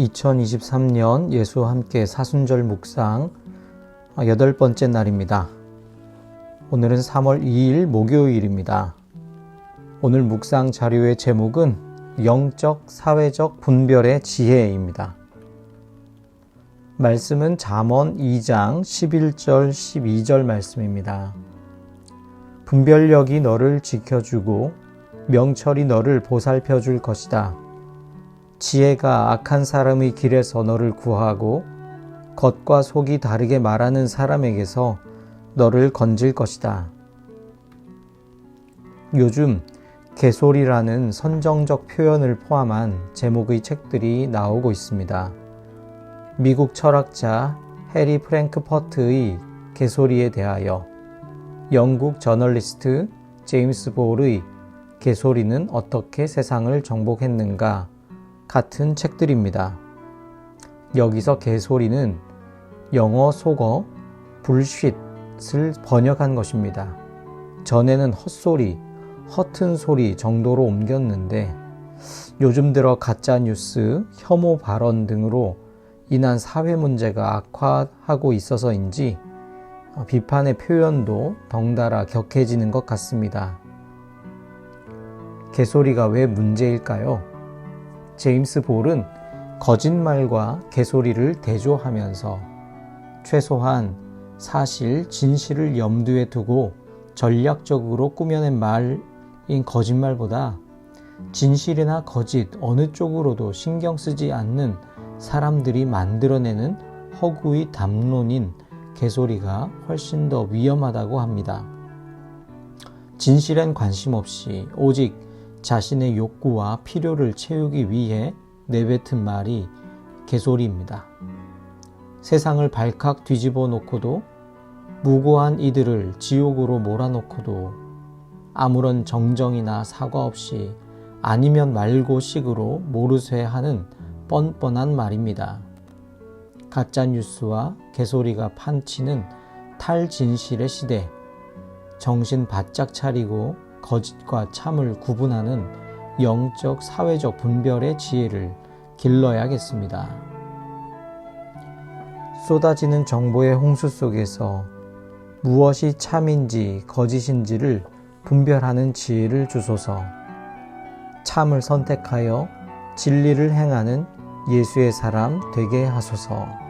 2023년 예수와 함께 사순절 묵상 여덟 번째 날입니다. 오늘은 3월 2일 목요일입니다. 오늘 묵상 자료의 제목은 영적 사회적 분별의 지혜입니다. 말씀은 잠언 2장 11절 12절 말씀입니다. 분별력이 너를 지켜주고 명철이 너를 보살펴 줄 것이다. 지혜가 악한 사람의 길에서 너를 구하고 겉과 속이 다르게 말하는 사람에게서 너를 건질 것이다. 요즘 개소리라는 선정적 표현을 포함한 제목의 책들이 나오고 있습니다. 미국 철학자 해리 프랭크 퍼트의 개소리에 대하여 영국 저널리스트 제임스 볼의 개소리는 어떻게 세상을 정복했는가 같은 책들입니다. 여기서 개소리는 영어 속어 불쉿을 번역한 것입니다. 전에는 헛소리, 허튼 소리 정도로 옮겼는데 요즘 들어 가짜 뉴스, 혐오 발언 등으로 인한 사회 문제가 악화하고 있어서인지 비판의 표현도 덩달아 격해지는 것 같습니다. 개소리가 왜 문제일까요? 제임스 볼은 거짓말과 개소리를 대조하면서 최소한 사실, 진실을 염두에 두고 전략적으로 꾸며낸 말인 거짓말보다 진실이나 거짓 어느 쪽으로도 신경 쓰지 않는 사람들이 만들어내는 허구의 담론인 개소리가 훨씬 더 위험하다고 합니다. 진실엔 관심 없이 오직 자신의 욕구와 필요를 채우기 위해 내뱉은 말이 개소리입니다. 세상을 발칵 뒤집어 놓고도 무고한 이들을 지옥으로 몰아놓고도 아무런 정정이나 사과 없이 아니면 말고 식으로 모르쇠 하는 뻔뻔한 말입니다. 가짜 뉴스와 개소리가 판치는 탈진실의 시대, 정신 바짝 차리고 거짓과 참을 구분하는 영적 사회적 분별의 지혜를 길러야겠습니다. 쏟아지는 정보의 홍수 속에서 무엇이 참인지 거짓인지를 분별하는 지혜를 주소서. 참을 선택하여 진리를 행하는 예수의 사람 되게 하소서.